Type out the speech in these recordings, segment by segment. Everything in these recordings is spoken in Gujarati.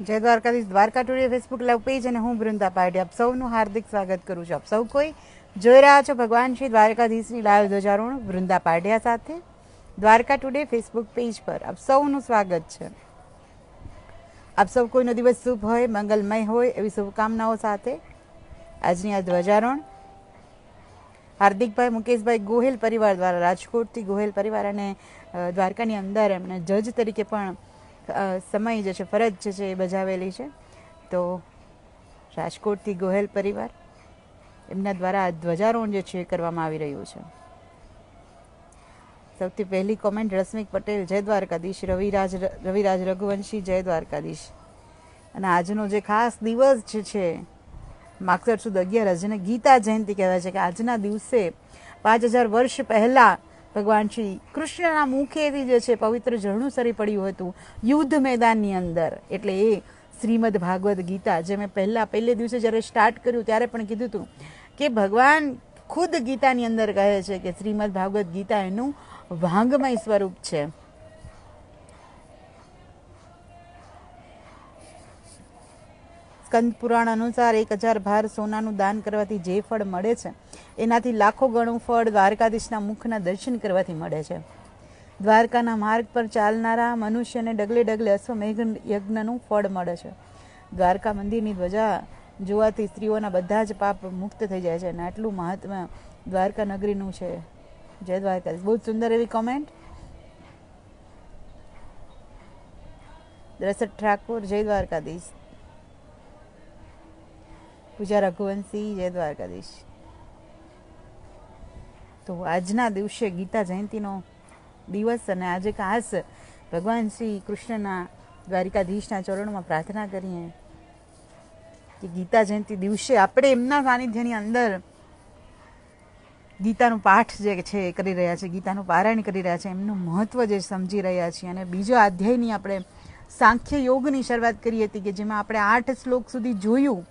જય Dwarkadhish Dwarka today Facebook live page અને હું વૃંદા પાર્ટી આપ સૌનું હાર્દિક સ્વાગત કરું છું. આપ સૌ કોઈ જોઈ રહ્યા છો ભગવાન શ્રી દ્વારકાધીશની લાઈવ ધ્વજારોહણ વૃંદા પાટિયા સાથે. દ્વારકા ટુડે ફેસબુક પેજ પર આપ સૌનું સ્વાગત છે. આપ સૌ કોઈનો દિવસ શુભ હોય, મંગલમય હોય એવી શુભકામનાઓ સાથે આજની આ ધ્વજારોહણ. હાર્દિકભાઈ મુકેશભાઈ ગોહેલ પરિવાર દ્વારા રાજકોટથી ગોહેલ પરિવાર અને દ્વારકાની અંદર એમણે જજ તરીકે પણ સમય જે છે, ફરજ જે છે, એ બજાવેલી છે. તો રાજકોટથી ગોહેલ પરિવાર, એમના દ્વારા ધ્વજારોહણ જે છે, એ કરવામાં આવી રહ્યું છે. સૌથી પહેલી કોમેન્ટ, રશ્મિક પટેલ, જય દ્વારકાધીશ, રવિરાજ રવિરાજ રઘુવંશી, જય દ્વારકાધીશ. અને આજનો જે ખાસ દિવસ જે છે, માગસર સુદ અગિયાર, જેને ગીતા જયંતિ કહેવાય છે, કે આજના દિવસે પાંચ હજાર વર્ષ પહેલા ભગવાન શ્રી કૃષ્ણના મુખેથી જે છે પવિત્ર ઝરણું સરી પડ્યું હતું, યુદ્ધ મેદાનની અંદર. એટલે એ શ્રીમદ ભાગવત ગીતા, જે મેં પહેલાં, પહેલે દિવસે જ્યારે સ્ટાર્ટ કર્યું, ત્યારે પણ કીધું હતું કે ભગવાન ખુદ ગીતાની અંદર કહે છે કે શ્રીમદ ભાગવત ગીતા એનું વાંગમય સ્વરૂપ છે. સ્કંદ પુરાણ અનુસાર એક હજાર ભાર સોનાનું દાન કરવાથી જે ફળ મળે છે એનાથી લાખો ગણું ફળ દ્વારકાધીશના મુખના દર્શન કરવાથી મળે છે. દ્વારકાના માર્ગ પર ચાલનારા મનુષ્યને ડગલે ડગલે અશ્વમેઘ યજ્ઞનું ફળ મળે છે. દ્વારકા મંદિરની ધ્વજા જોવાથી સ્ત્રીઓના બધા જ પાપ મુક્ત થઈ જાય છે અને આટલું મહાત્મા દ્વારકા નગરીનું છે. જય દ્વારકાધીશ. બહુ જ સુંદર એવી કોમેન્ટ દ્રસદ ઠાકોર, જય દ્વારકાધીશ. પૂજા રઘુવંશી, જય દ્વારકાધીશ. તો આજના દિવસે ગીતા જયંતિનો દિવસ અને આજે ખાસ ભગવાન શ્રી કૃષ્ણના દ્વારિકાધીશના ચરણમાં પ્રાર્થના કરીએ કે ગીતા જયંતિ દિવસે આપણે એમના સાનિધ્યની અંદર ગીતાનું પાઠ જે છે એ કરી રહ્યા છે ગીતાનું પારાયણ કરી રહ્યા છે એમનું મહત્વ જે સમજી રહ્યા છીએ અને બીજો અધ્યાયની આપણે સાંખ્ય યોગની શરૂઆત કરી હતી કે જેમાં આપણે આઠ શ્લોક સુધી જોયું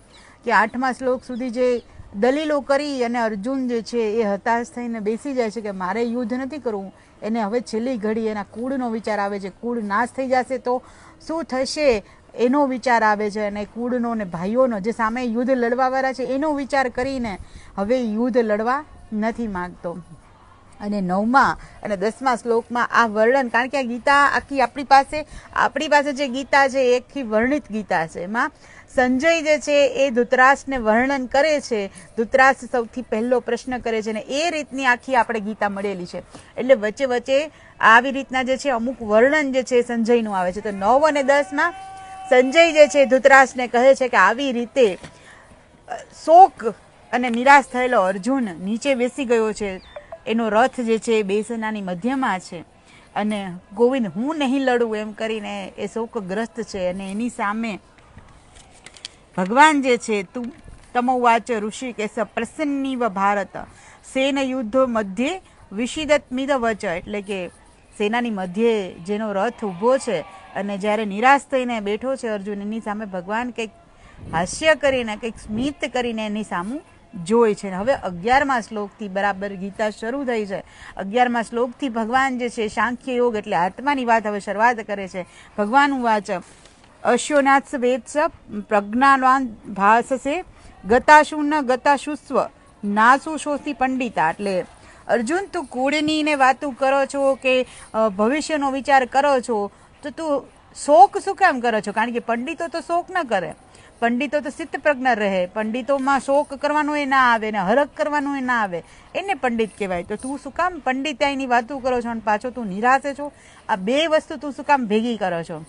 કે આઠમા શ્લોક સુધી જે દલીલો કરી અને અર્જુન જે છે એ હતાશ થઈને બેસી જાય છે કે મારે યુદ્ધ નથી કરવું. એને હવે છેલ્લી ઘડી એના કુળનો વિચાર આવે છે. કુળ નાશ થઈ જશે તો શું થશે? એનો વિચાર આવે છે અને કુળનો ને ભાઈઓનો જે સામે યુદ્ધ લડવાવાળા છે એનો વિચાર કરીને હવે યુદ્ધ લડવા નથી માગતો. અને નવમા અને દસમા શ્લોકમાં આ વર્ણન, કારણ કે આ ગીતા આખી આપણી પાસે આપણી પાસે જે ગીતા છે એ આખી વર્ણિત ગીતા છે. એમાં સંજય જે છે એ ધૃતરાષ્ટ્રને વર્ણન કરે છે. ધૃતરાષ્ટ્ર સૌથી પહેલો પ્રશ્ન કરે છે અને એ રીતની આખી આપણે ગીતા મળેલી છે. એટલે વચ્ચે વચ્ચે આવી રીતના જે છે અમુક વર્ણન જે છે સંજયનું આવે છે. તો નવ અને દસમાં સંજય જે છે ધૃતરાષ્ટ્રને કહે છે કે આવી રીતે શોક અને નિરાશ થયેલો અર્જુન નીચે બેસી ગયો છે. એનો રથ જે છે એ બેસેનાની મધ્યમાં છે. અને ગોવિંદ હું નહીં લડું એમ કરીને એ શોકગ્રસ્ત છે અને એની સામે ભગવાન જે છે, તું તમોવાચ ઋષિકેશ પ્રસન્નીવ ભારત. સેન યુદ્ધ મધ્યે વિષિદત મિદ વચ. એટલે કે સેનાની મધ્યે જેનો રથ ઊભો છે અને જ્યારે નિરાશ થઈને બેઠો છે અર્જુન, એની સામે ભગવાન કંઈક હાસ્ય કરીને, કંઈક સ્મિત કરીને એની સામું જોઈ છે. હવે અગિયારમા શ્લોકથી બરાબર ગીતા શરૂ થઈ છે. અગિયારમા શ્લોકથી ભગવાન જે છે, સાંખ્ય યોગ એટલે આત્માની વાત હવે શરૂઆત કરે છે. ભગવાન વાચ. અશ્વનાથ પ્રજ્ઞાનવાન પ્રજ્ઞાવાન ભાસસે ગતાશુ ન ગતાશુસ્વ નાસુ શોષી પંડિતા એટલે અર્જુન, તું કુળની ને વાતું કરો છો કે ભવિષ્યનો વિચાર કરો છો? તો તું શોક શું કામ કરો છો? કારણ કે પંડિતો તો શોક ન કરે. પંડિતો તો સિદ્ધ પ્રજ્ઞ રહે. પંડિતોમાં શોક કરવાનું એ ના આવે ને હરક કરવાનું એ ના આવે. એને પંડિત કહેવાય. તો તું શું કામ પંડિતાઈની વાતું કરો છો અને પાછો તું નિરાશે છો? આ બે વસ્તુ તું શું કામ ભેગી કરો છો?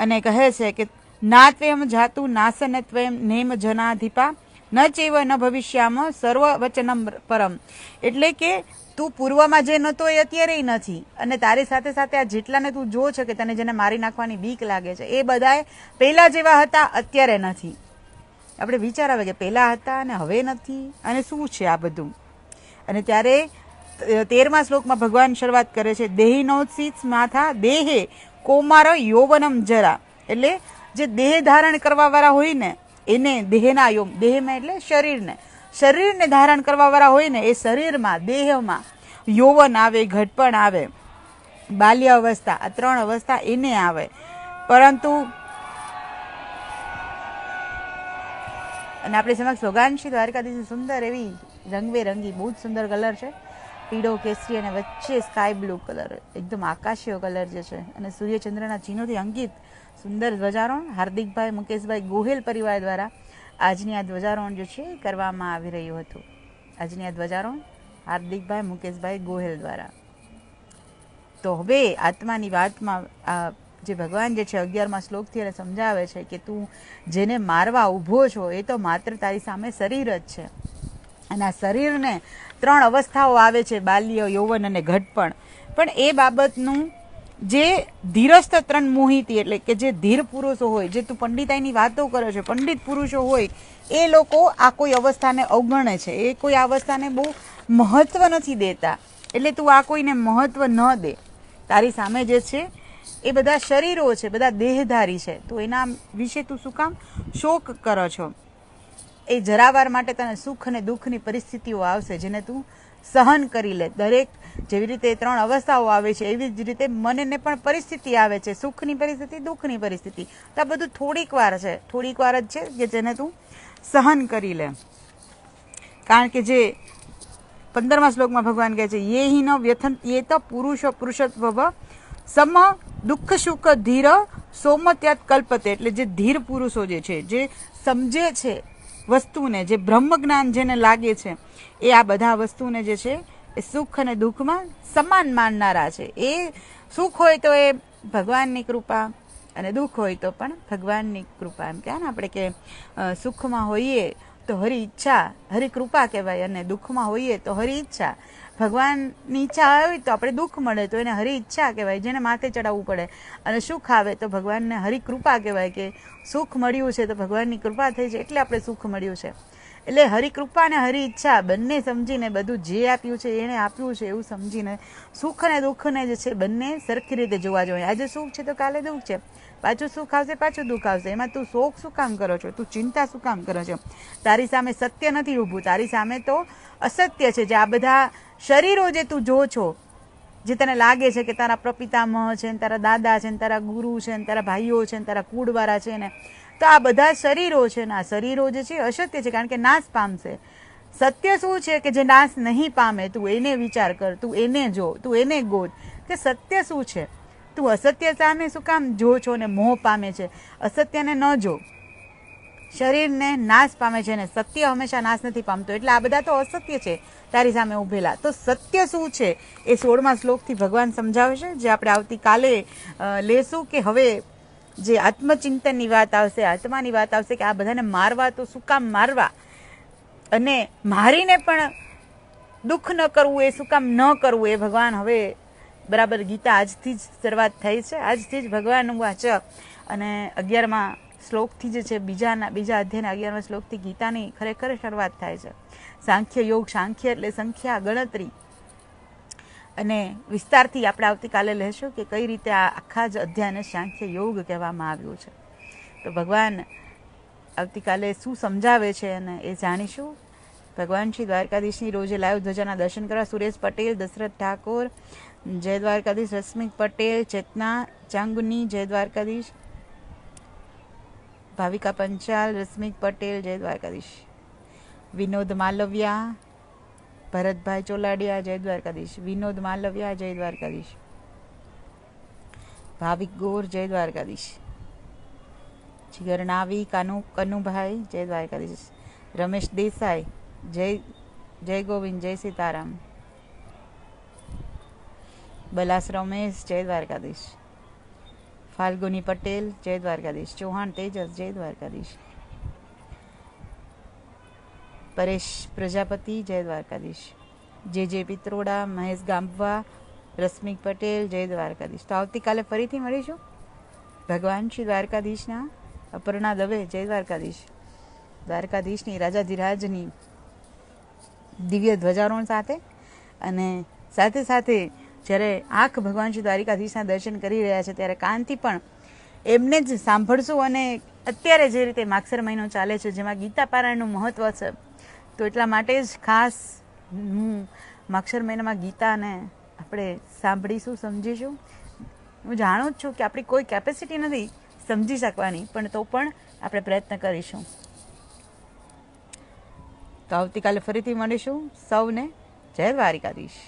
અને કહે છે કે નાત્વેમ જાતુ નાસનત્વેમ નેમ જનાધિપા, ન ચેવ ન ભવિષ્યામાં સર્વ વચનમ પરમ. એટલે કે તું પૂર્વમાં જે નહોતો એ અત્યારે નથી. અને તારી સાથે સાથે આ જેટલાને તું જો છે કે તને જેને મારી નાખવાની બીક લાગે છે, એ બધાએ પહેલાં જેવા હતા, અત્યારે નથી. આપણે વિચાર આવે કે પહેલાં હતા અને હવે નથી. અને શું છે આ બધું? અને ત્યારે તેરમા શ્લોકમાં ભગવાન શરૂઆત કરે છે, દેહિનોત્સિત માથા દેહે કોમાર યૌવનમ જરા. એટલે જે દેહ ધારણ કરવાવાળા હોય ને, એને દેહના યૌમ દેહમાં એટલે શરીરને. શરીરને ધારણ કરવાવાળા હોય ને, એ શરીરમાં, દેહમાં યૌવન આવે, ઘટપણ આવે. બાલ્ય અવસ્થા આ ત્રણ અવસ્થા એને આવે. પરંતુ અને આપણી સમક્ષ ભગવાન શ્રી દ્વારકાધીશ સુંદર એવી રંગબેરંગી, બહુ જ સુંદર કલર છે. પીળો કેસરી અને વચ્ચે સ્કાય બ્લુ કલર એકદમ આકાશીય કલર જે છે. અને સૂર્યચંદ્રના ચિહ્નોથી અંકિત સુંદર ધ્વજારોહણ હાર્દિકભાઈ મુકેશભાઈ ગોહેલ પરિવાર દ્વારા આજની આ ધ્વજારોહણ જે છે કરવામાં આવી રહ્યું હતું. આજની આ ધ્વજારોહણ હાર્દિકભાઈ મુકેશભાઈ ગોહેલ દ્વારા. તો હવે આત્માની વાતમાં, આ જે ભગવાન જે છે અગિયારમાં શ્લોકથી એને સમજાવે છે કે તું જેને મારવા ઊભો છો એ તો માત્ર તારી સામે શરીર જ છે. અને આ શરીરને ત્રણ અવસ્થાઓ આવે છે, બાલ્ય, યૌવન અને ઘટપણ. પણ એ બાબતનું જે ધીરસ્થ ત્રણ મોહિતી એટલે કે જે ધીર પુરુષો હોય, જે તું પંડિતાઈની વાતો કરે છે, પંડિત પુરુષો હોય, એ લોકો આ કોઈ અવસ્થાને અવગણે છે. એ કોઈ અવસ્થાને બહુ મહત્ત્વ નથી દેતા. એટલે તું આ કોઈને મહત્ત્વ ન દે. તારી સામે જે છે, એ બધા શરીરો છે, બધા દેહધારી છે. તો એના વિશે તું શું કામ શોક કરો છો? એ જરાવાર માટે તને સુખ અને દુઃખની પરિસ્થિતિઓ આવશે જેને તું સહન કરી લે. દરેક જેવી રીતે ત્રણ અવસ્થાઓ આવે છે, એવી જ રીતે મનને પણ પરિસ્થિતિ આવે છે. સુખની પરિસ્થિતિ, દુઃખની પરિસ્થિતિ. તો આ બધું થોડીક વાર છે. થોડીક વાર જ છે કે જેને તું સહન કરી લે. કારણ કે જે પંદરમા શ્લોકમાં ભગવાન કહે છે યે હિ ન વ્યથન યે તો પુરુષો પુરુષત્વ સમ દુઃખ સુખ ધીર સોમત્યાત કલ્પતે. એટલે જે ધીર પુરુષો જે છે, જે સમજે છે વસ્તુને, જે બ્રહ્મ જ્ઞાન જેને લાગે છે, એ આ બધા વસ્તુને જે છે, એ સુખ અને દુઃખમાં સમાન માનનારા છે. એ સુખ હોય તો એ ભગવાનની કૃપા અને દુઃખ હોય તો પણ ભગવાનની કૃપા. એમ કહે ને આપણે કે સુખમાં હોઈએ તો હરી ઈચ્છા, હરી કૃપા કહેવાય અને દુઃખમાં હોઈએ તો હરી ઈચ્છા. ભગવાનની ઈચ્છા હોય તો આપણે દુઃખ મળે, તો એને હરી ઈચ્છા કહેવાય, જેને માથે ચડાવવું પડે. અને સુખ આવે તો ભગવાનને હરી કૃપા કહેવાય કે સુખ મળ્યું છે તો ભગવાનની કૃપા થઈ છે, એટલે આપણે સુખ મળ્યું છે. એટલે હરી કૃપા અને હરી ઈચ્છા બંને સમજીને બધું જે આપ્યું છે એણે આપ્યું છે એવું સમજીને સુખ અને દુઃખને જે છે બંને સરખી રીતે જોવા જોઈએ. આજે સુખ છે તો કાલે દુઃખ છે. પાછું સુખ આવશે પાછું દુઃખ આવશે. એમાં તું શોક શું કામ કરો છો? તું ચિંતા શું કામ કરો છો? તારી સામે સત્ય નથી ઊભું. તારી સામે તો અસત્ય છે જે આ બધા શરીરો જે તું જો છો, જે તને લાગે છે કે તારા પ્રપિતામહ છે ને તારા દાદા છે ને તારા ગુરુ છે ને તારા ભાઈઓ છે ને તારા કુળવાળા છે ને, તો આ બધા શરીરો છે ને આ શરીરો જે છે અસત્ય છે કારણ કે નાશ પામશે. સત્ય શું છે કે જે નાશ નહીં પામે? તું એને વિચાર કર, તું એને જો, તું એને ગોત. કે સત્ય શું છે? તું અસત્ય સામે શું કામ જો છો ને મોહ પામે છે? અસત્યને ન જો શરીરને નાશ પામે છે ને સત્ય હંમેશા નાશ નથી પામતો. એટલે આ બધા તો અસત્ય છે તારી સામે ઊભેલા. તો સત્ય શું છે? એ સોળમા શ્લોકથી ભગવાન સમજાવે છે, જે આપણે આવતીકાલે લેશું કે હવે જે આત્મચિંતનની વાત આવશે, આત્માની વાત આવશે કે આ બધાને મારવા તો શું કામ મારવા? અને મારીને પણ દુઃખ ન કરવું એ શું કામ ન કરવું એ ભગવાન હવે બરાબર ગીતા આજથી જ શરૂઆત થઈ છે. આજથી જ ભગવાનનું વાચક અને અગિયારમાં શ્લોકથી જે છે, બીજાના, બીજા અધ્યાયના અગિયારમા શ્લોકથી ગીતાની ખરેખર શરૂઆત થાય છે. સાંખ્ય યોગ, સાંખ્ય એટલે સંખ્યા, ગણતરી અને વિસ્તારથી આપણે આવતીકાલે લેશું કે કઈ રીતે આ આખા જ અધ્યાયને સાંખ્ય યોગ કહેવામાં આવ્યું છે. તો ભગવાન આવતીકાલે શું સમજાવે છે અને એ જાણીશું. ભગવાન શ્રી દ્વારકાધીશની રોજે લાઈવ ધ્વજાના દર્શન કરવા સુરેશ પટેલ, દશરથ ઠાકોર, જય દ્વારકાધીશ રશ્મિક પટેલ, ચેતના ચાંગુની, જય દ્વારકાધીશ, ભાવિકા પંચાલ, રશ્મિક પટેલ, જય દ્વારકાધીશ. વિનોદ માલવિયા, ભરતભાઈ ચોલાડિયા, જય દ્વારકાધીશ. વિનોદ માલવિયા, જય દ્વારકાધીશ. ભાવિક ગોર, જય દ્વારકાધીશ. જીગર નાવી, કાનુ, કનુભાઈ, જય દ્વારકાધીશ. રમેશ દેસાઈ જય જય ગોવિંદ, જય સીતારામ. બલાસ રમેશ જય દ્વારકાધીશ. ફાલ્ગુની પટેલ, જય દ્વારકાધીશ. ચૌહાણ તેજસ, જય દ્વારકાધીશ. પરેશ પ્રજાપતિ, જય દ્વારકાધીશ. જે જે પિત્રોડા, મહેશ ગામવા રશ્મિક પટેલ, જય દ્વારકાધીશ. તો આવતીકાલે ફરીથી મળીશું. ભગવાન શ્રી દ્વારકાધીશના, અપર્ણા દવે, જય દ્વારકાધીશ. દ્વારકાધીશની રાજાધિરાજની દિવ્ય ધ્વજારોહણ સાથે અને સાથે સાથે જ્યારે આંખ ભગવાન શ્રી દ્વારિકાધીશના દર્શન કરી રહ્યા છે, ત્યારે કાનથી પણ એમને જ સાંભળશું અને અત્યારે જે રીતે માગસર મહિનો ચાલે છે, જેમાં ગીતા પારાયણનું મહત્ત્વ છે, તો એટલા માટે જ ખાસ હું માક્ષર મહિનામાં ગીતાને આપણે સાંભળીશું, સમજીશું. હું જાણું જ છું કે આપણી કોઈ કેપેસિટી નથી સમજી શકવાની, પણ તો પણ આપણે પ્રયત્ન કરીશું. તો આવતીકાલે ફરીથી મળીશું. સૌને જય દ્વારિકાધીશ.